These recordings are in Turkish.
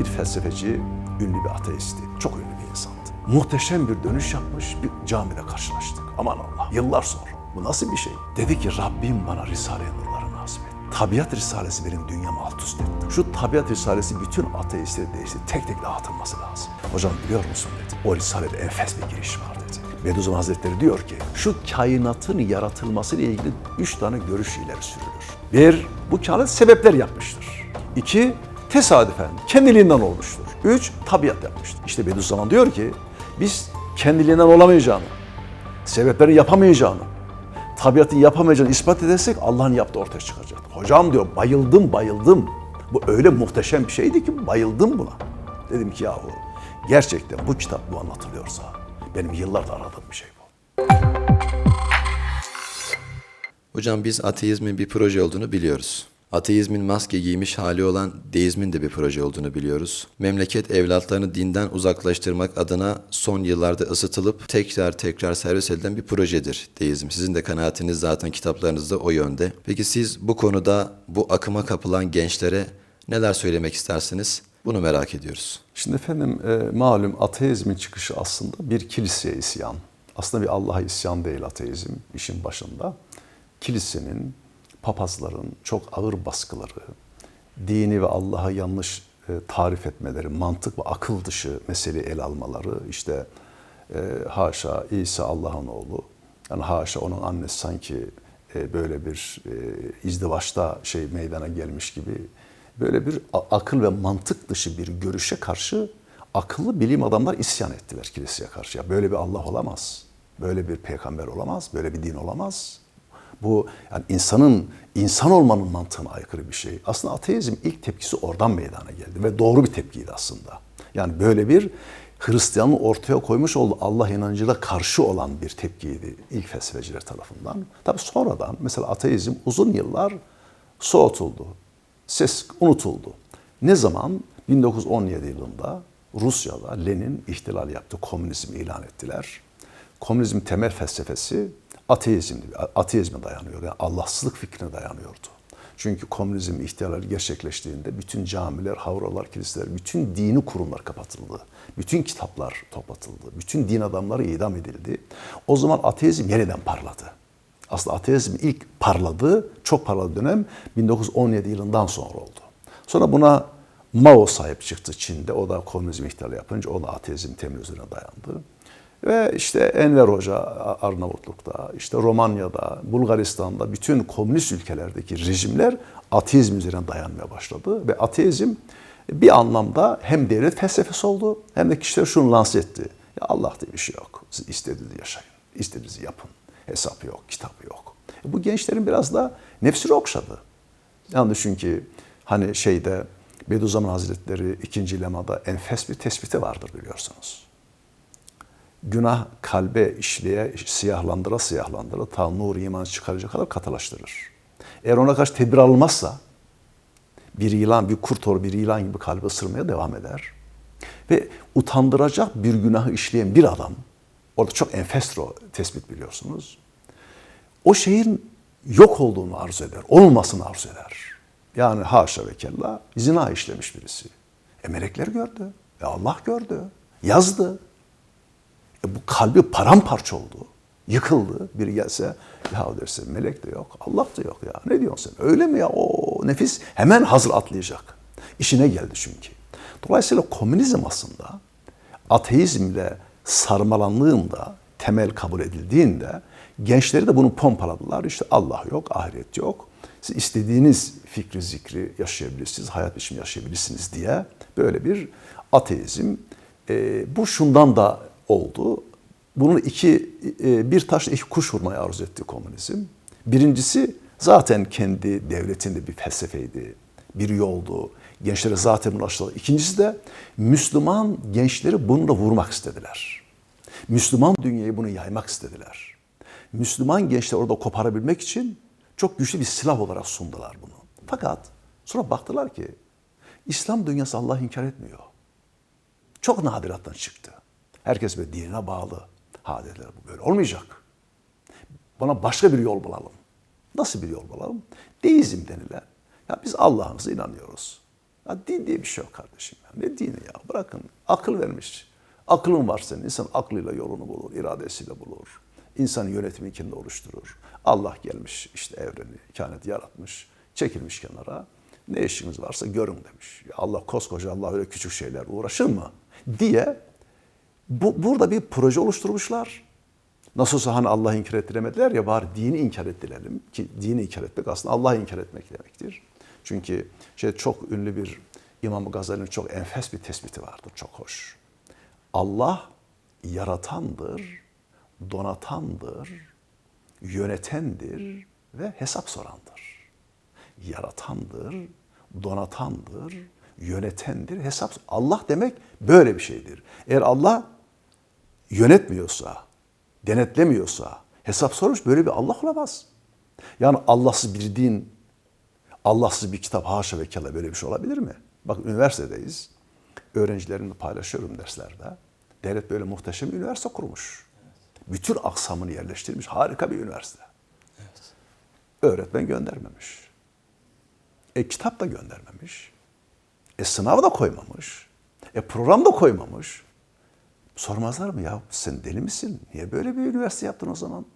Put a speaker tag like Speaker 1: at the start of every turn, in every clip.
Speaker 1: bir felsefeci, ünlü bir ateisti. Çok ünlü bir insandı. Muhteşem bir dönüş yapmış bir camide karşılaştık. Aman Allah yıllar sonra. Bu nasıl bir şey? Dedi ki Rabbim bana Risale-i Nur'ları nasip et. Tabiat Risalesi benim dünyamı alt üst etti. Şu Tabiat Risalesi bütün ateistleri değişti. Tek tek dağıtılması lazım. Hocam biliyor musun dedi. O Risale'de enfes bir giriş var dedi. Bediüzzaman Hazretleri diyor ki şu kainatın yaratılması ile ilgili üç tane görüş ileri sürülür. Bir, bu kainat sebepler yapmıştır. İki, tesadüfen, kendiliğinden olmuştur. Üç, tabiat yapmıştır. İşte Bediüzzaman diyor ki biz kendiliğinden olamayacağını, sebeplerin yapamayacağını, tabiatın yapamayacağını ispat edersek Allah'ın yaptığı ortaya çıkacak. Hocam diyor bayıldım bayıldım. Bu öyle muhteşem bir şeydi ki bayıldım buna. Dedim ki yahu gerçekten bu kitap bu anlatılıyorsa benim yıllardır aradığım bir şey bu.
Speaker 2: Hocam biz ateizmin bir proje olduğunu biliyoruz. Ateizmin maske giymiş hali olan deizmin de bir proje olduğunu biliyoruz. Memleket evlatlarını dinden uzaklaştırmak adına son yıllarda ısıtılıp tekrar tekrar servis edilen bir projedir deizm. Sizin de kanaatiniz zaten kitaplarınızda o yönde. Peki siz bu konuda bu akıma kapılan gençlere neler söylemek istersiniz? Bunu merak ediyoruz.
Speaker 1: Şimdi efendim e, malum ateizmin çıkışı aslında bir kiliseye isyan. Aslında bir Allah'a isyan değil ateizm işin başında. Kilisenin, papazların çok ağır baskıları, dini ve Allah'a yanlış e, tarif etmeleri, mantık ve akıl dışı meseleyi ele almaları, işte e, haşa İsa Allah'ın oğlu, yani haşa onun annesi sanki e, böyle bir e, izdivaçta şey meydana gelmiş gibi böyle bir akıl ve mantık dışı bir görüşe karşı akıllı bilim adamlar isyan ettiler kiliseye karşı. Ya böyle bir Allah olamaz. Böyle bir peygamber olamaz. Böyle bir din olamaz. Bu yani insanın insan olmanın mantığına aykırı bir şey. Aslında ateizm ilk tepkisi oradan meydana geldi ve doğru bir tepkiydi aslında. Yani böyle bir Hristiyanlığı ortaya koymuş olduğu Allah inancıyla karşı olan bir tepkiydi ilk felsefeciler tarafından. Tabi sonradan mesela ateizm uzun yıllar soğutuldu. Ses unutuldu. Ne zaman? 1917 yılında Rusya'da Lenin ihtilal yaptı, komünizmi ilan ettiler. Komünizm temel felsefesi ateizmdi, ateizme dayanıyor. Yani Allahsızlık fikrine dayanıyordu. Çünkü komünizm ihtilali gerçekleştiğinde bütün camiler, havralar, kiliseler, bütün dini kurumlar kapatıldı. Bütün kitaplar toplatıldı. Bütün din adamları idam edildi. O zaman ateizm yeniden parladı. Aslında ateizm ilk parladı, çok parladı dönem 1917 yılından sonra oldu. Sonra buna Mao sahip çıktı Çin'de. O da komünizm ihtilali yapınca o da ateizm temel üzerine dayandı. Ve işte Enver Hoca Arnavutluk'ta, işte Romanya'da, Bulgaristan'da bütün komünist ülkelerdeki rejimler ateizm üzerine dayanmaya başladı. Ve ateizm bir anlamda hem devlet felsefesi oldu hem de kişiler şunu lanse etti. Ya Allah diye bir şey yok. Siz istediğinizi yaşayın, istediğinizi yapın. Hesap yok, kitap yok. E bu gençlerin biraz da nefsini okşadı. Yani ki hani şeyde Bediüzzaman Hazretleri ikinci lemada enfes bir tespiti vardır biliyorsunuz. Günah kalbe işleye, siyahlandıra siyahlandıra ta nur iman çıkaracak kadar katılaştırır. Eğer ona karşı tedbir alınmazsa bir yılan, bir kurt or bir yılan gibi kalbi ısırmaya devam eder. Ve utandıracak bir günahı işleyen bir adam, orada çok enfes tespit biliyorsunuz. O şeyin yok olduğunu arzu eder, olmasını arzu eder. Yani haşa ve kella zina işlemiş birisi. E melekler gördü, e Allah gördü, yazdı. E bu kalbi paramparça oldu, yıkıldı. Biri gelse ya derse melek de yok, Allah da yok ya. Ne diyorsun sen? Öyle mi ya? O nefis hemen hazır atlayacak. İşine geldi çünkü. Dolayısıyla komünizm aslında ateizmle sarmalandığında, temel kabul edildiğinde gençleri de bunu pompaladılar. İşte Allah yok, ahiret yok. Siz istediğiniz fikri zikri yaşayabilirsiniz, hayat biçimi yaşayabilirsiniz diye böyle bir ateizm. E, bu şundan da oldu. Bunun iki, e, bir taşla iki kuş vurmayı arzu etti komünizm. Birincisi zaten kendi devletinde bir felsefeydi, bir yoldu. Gençlere zaten ulaştılar. İkincisi de Müslüman gençleri bununla vurmak istediler. Müslüman dünyayı bunu yaymak istediler. Müslüman gençler orada koparabilmek için çok güçlü bir silah olarak sundular bunu. Fakat sonra baktılar ki İslam dünyası Allah'ı inkar etmiyor. Çok nadirattan çıktı. Herkes böyle dinine bağlı. Ha dediler bu böyle olmayacak. Bana başka bir yol bulalım. Nasıl bir yol bulalım? Deizm denilen. Ya biz Allah'ımıza inanıyoruz. Ya din diye bir şey yok kardeşim. Ya. Ne dini ya? Bırakın. Akıl vermiş. Aklın var senin. İnsan aklıyla yolunu bulur, iradesiyle bulur. İnsan yönetimi kendine oluşturur. Allah gelmiş işte evreni, kainatı yaratmış, çekilmiş kenara. Ne işiniz varsa görün demiş. Ya Allah koskoca Allah öyle küçük şeyler uğraşır mı? Diye bu, burada bir proje oluşturmuşlar. Nasılsa hani Allah'ı inkar ettiremediler ya bari dini inkar ettirelim. Ki dini inkar etmek aslında Allah'ı inkar etmek demektir. Çünkü şey çok ünlü bir İmam Gazali'nin çok enfes bir tespiti vardır. Çok hoş. Allah yaratandır, donatandır, yönetendir ve hesap sorandır. Yaratandır, donatandır, yönetendir, hesap Allah demek böyle bir şeydir. Eğer Allah yönetmiyorsa, denetlemiyorsa, hesap sormuş böyle bir Allah olamaz. Yani Allahsız bir din, Allahsız bir kitap haşa ve kella böyle bir şey olabilir mi? Bak üniversitedeyiz. Öğrencilerimle paylaşıyorum derslerde. Devlet böyle muhteşem bir üniversite kurmuş. Bütün aksamını yerleştirmiş. Harika bir üniversite. Öğretmen göndermemiş. E kitap da göndermemiş. E sınav da koymamış. E program da koymamış. Sormazlar mı ya sen deli misin? Niye böyle bir üniversite yaptın o zaman?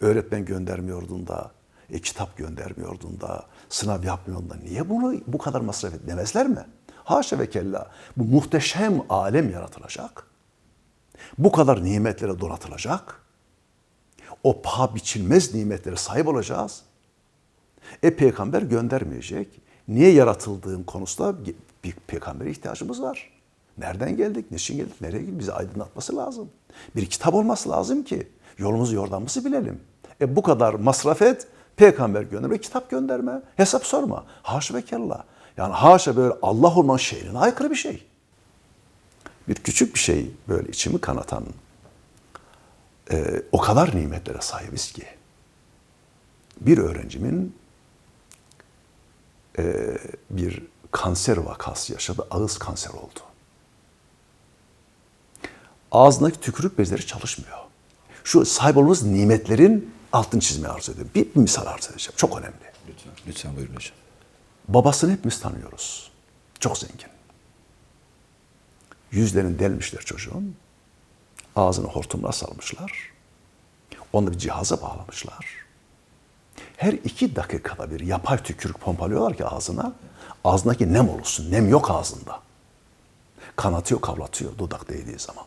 Speaker 1: Öğretmen göndermiyordun da, e, kitap göndermiyordun da, sınav yapmıyordun da niye bunu bu kadar masraf et demezler mi? Haşa ve kella bu muhteşem alem yaratılacak. Bu kadar nimetlere donatılacak. O paha biçilmez nimetlere sahip olacağız. E peygamber göndermeyecek. Niye yaratıldığın konusunda bir peygambere ihtiyacımız var. Nereden geldik, niçin geldik, nereye gittik bizi aydınlatması lazım. Bir kitap olması lazım ki yolumuzu yordamımızı bilelim. E bu kadar masraf et, peygamber gönderme, kitap gönderme, hesap sorma. Haşa ve kella. Yani haşa böyle Allah olmanın şehrine aykırı bir şey. Bir küçük bir şey böyle içimi kanatan, e, o kadar nimetlere sahibiz ki. Bir öğrencimin e, bir kanser vakası yaşadı, ağız kanser oldu. Ağzındaki tükürük bezleri çalışmıyor. Şu sahip olduğumuz nimetlerin altını çizmeye arzu ediyorum. Bir, bir misal arz edeceğim. Çok önemli.
Speaker 2: Lütfen. Lütfen buyurun hocam.
Speaker 1: Babasını hepimiz tanıyoruz. Çok zengin. Yüzlerini delmişler çocuğun. Ağzını hortumla salmışlar. Onu bir cihaza bağlamışlar. Her iki dakikada bir yapay tükürük pompalıyorlar ki ağzına. Ağzındaki nem olursun. Nem yok ağzında. Kanatıyor, kavlatıyor dudak değdiği zaman.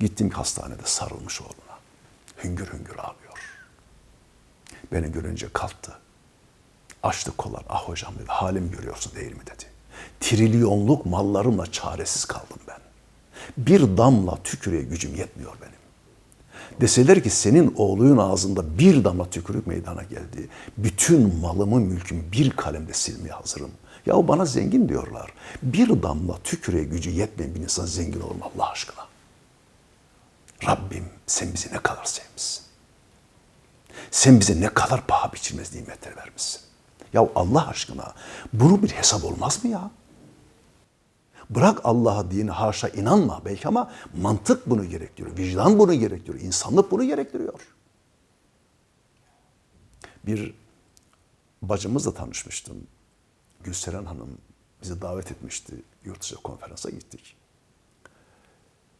Speaker 1: Gittim hastanede sarılmış oğluna. Hüngür hüngür ağlıyor. Beni görünce kalktı. Açtı kollar. Ah hocam dedi halim görüyorsun değil mi dedi. Trilyonluk mallarımla çaresiz kaldım ben. Bir damla tükürüğe gücüm yetmiyor benim. Deseler ki senin oğlunun ağzında bir damla tükürük meydana geldi. Bütün malımı mülkümü bir kalemde silmeye hazırım. Ya bana zengin diyorlar. Bir damla tükürüğe gücü yetmeyen bir insan zengin olur mu Allah aşkına? Rabbim sen bizi ne kadar sevmişsin. Sen bize ne kadar paha biçilmez nimetler vermişsin. Ya Allah aşkına bunu bir hesap olmaz mı ya? Bırak Allah'a dini haşa inanma belki ama mantık bunu gerektiriyor. Vicdan bunu gerektiriyor. insanlık bunu gerektiriyor. Bir bacımızla tanışmıştım. Gülseren Hanım bizi davet etmişti. Yurt dışı konferansa gittik.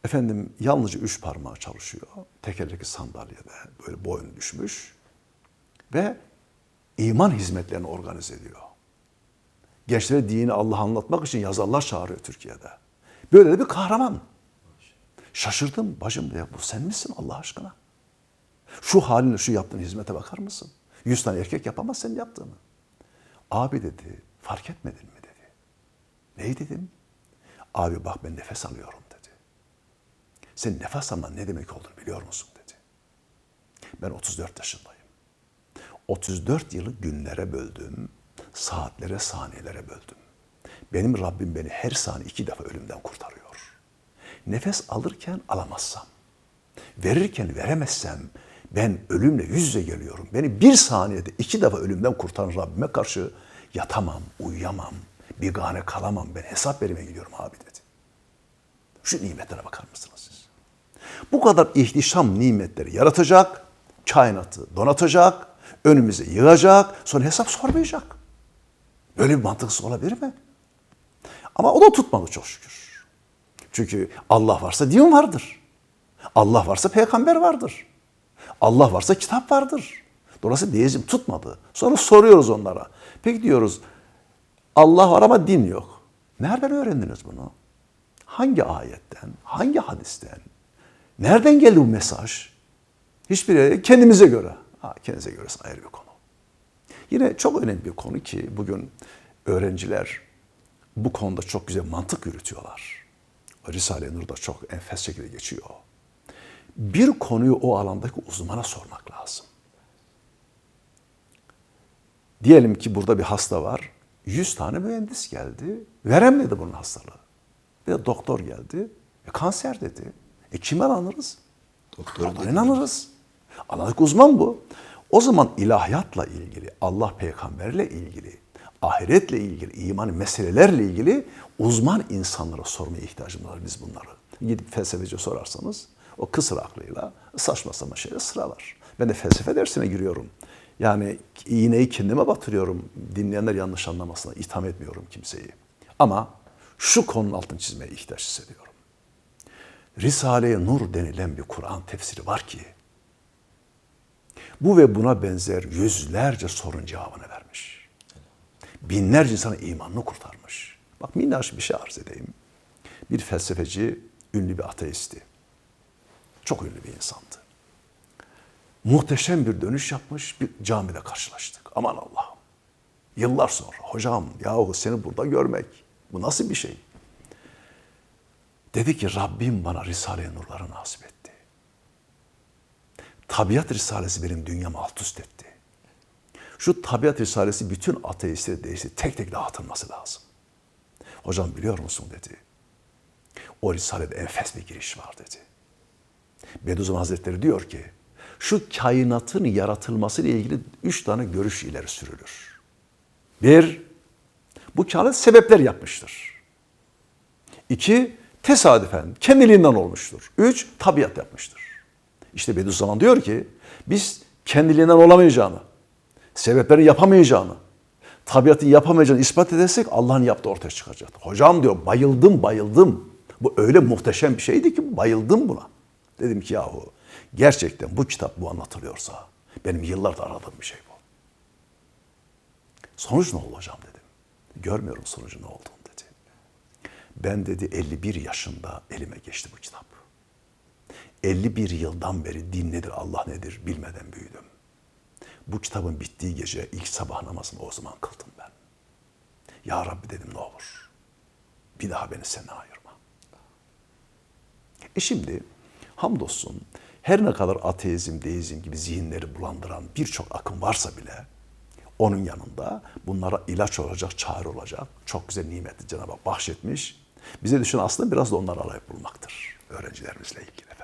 Speaker 1: Efendim yalnızca üç parmağı çalışıyor. Tekerlekli sandalyede böyle boyun düşmüş. Ve iman hizmetlerini organize ediyor. Gençlere dini Allah anlatmak için yazarlar çağırıyor Türkiye'de. Böyle de bir kahraman. Şaşırdım bacım diye bu sen misin Allah aşkına? Şu halinle şu yaptığın hizmete bakar mısın? Yüz tane erkek yapamaz senin yaptığını. Abi dedi fark etmedin mi dedi. Neyi dedim? Abi bak ben nefes alıyorum. Sen nefes alman ne demek olduğunu biliyor musun dedi. Ben 34 yaşındayım. 34 yılı günlere böldüm, saatlere, saniyelere böldüm. Benim Rabbim beni her saniye iki defa ölümden kurtarıyor. Nefes alırken alamazsam, verirken veremezsem ben ölümle yüz yüze geliyorum. Beni bir saniyede iki defa ölümden kurtaran Rabbime karşı yatamam, uyuyamam, bigane kalamam. Ben hesap verime gidiyorum abi dedi. Şu nimetlere bakar mısınız siz? Bu kadar ihtişam nimetleri yaratacak, kainatı donatacak, önümüze yığacak, sonra hesap sormayacak. Böyle bir mantıksız olabilir mi? Ama o da tutmadı çok şükür. Çünkü Allah varsa din vardır. Allah varsa peygamber vardır. Allah varsa kitap vardır. Dolayısıyla deizm tutmadı. Sonra soruyoruz onlara. Peki diyoruz Allah var ama din yok. Nereden öğrendiniz bunu? Hangi ayetten? Hangi hadisten? Nereden geldi bu mesaj? Hiçbir yere kendimize göre. Ha, kendinize göre ayrı bir konu. Yine çok önemli bir konu ki bugün öğrenciler bu konuda çok güzel mantık yürütüyorlar. Risale-i Nur'da çok enfes şekilde geçiyor. Bir konuyu o alandaki uzmana sormak lazım. Diyelim ki burada bir hasta var. 100 tane mühendis geldi. Veremedi bunun hastalığı. Bir doktor geldi. E, kanser dedi. E kime alırız? Doktora inanırız. Alanlık uzman bu. O zaman ilahiyatla ilgili, Allah peygamberle ilgili, ahiretle ilgili, iman meselelerle ilgili uzman insanlara sormaya ihtiyacımız var biz bunları. Gidip felsefeci sorarsanız o kısır aklıyla saçma sapan şeyler sıralar. Ben de felsefe dersine giriyorum. Yani iğneyi kendime batırıyorum. Dinleyenler yanlış anlamasına itham etmiyorum kimseyi. Ama şu konunun altını çizmeye ihtiyaç hissediyorum. Risale-i Nur denilen bir Kur'an tefsiri var ki bu ve buna benzer yüzlerce sorun cevabını vermiş. Binlerce insanın imanını kurtarmış. Bak minnaş bir şey arz edeyim. Bir felsefeci, ünlü bir ateisti. Çok ünlü bir insandı. Muhteşem bir dönüş yapmış, bir camide karşılaştık. Aman Allah'ım. Yıllar sonra, hocam yahu seni burada görmek, bu nasıl bir şey? Dedi ki Rabbim bana Risale-i Nurları nasip etti. Tabiat Risalesi benim dünyamı alt üst etti. Şu tabiat risalesi bütün ateistleri değişti. Tek tek dağıtılması lazım. Hocam biliyor musun dedi. O risalede enfes bir giriş var dedi. Bediüzzaman Hazretleri diyor ki şu kainatın yaratılması ile ilgili üç tane görüş ileri sürülür. Bir, bu kainat sebepler yapmıştır. İki, tesadüfen, kendiliğinden olmuştur. Üç, tabiat yapmıştır. İşte Bediüzzaman diyor ki, biz kendiliğinden olamayacağını, sebeplerin yapamayacağını, tabiatın yapamayacağını ispat edersek Allah'ın yaptığı ortaya çıkacak. Hocam diyor, bayıldım bayıldım. Bu öyle muhteşem bir şeydi ki bayıldım buna. Dedim ki yahu gerçekten bu kitap bu anlatılıyorsa benim yıllardır aradığım bir şey bu. Sonuç ne oldu hocam dedim. Görmüyorum sonucu ne dedi. Ben dedi 51 yaşında elime geçti bu kitap. 51 yıldan beri din nedir, Allah nedir bilmeden büyüdüm. Bu kitabın bittiği gece ilk sabah namazımı o zaman kıldım ben. Ya Rabbi dedim ne olur. Bir daha beni senden ayırma. E şimdi hamdolsun her ne kadar ateizm, deizm gibi zihinleri bulandıran birçok akım varsa bile onun yanında bunlara ilaç olacak, çare olacak çok güzel nimetli Cenab-ı Hak bahşetmiş. Bize düşen aslında biraz da onları arayıp bulmaktır öğrencilerimizle ilgili.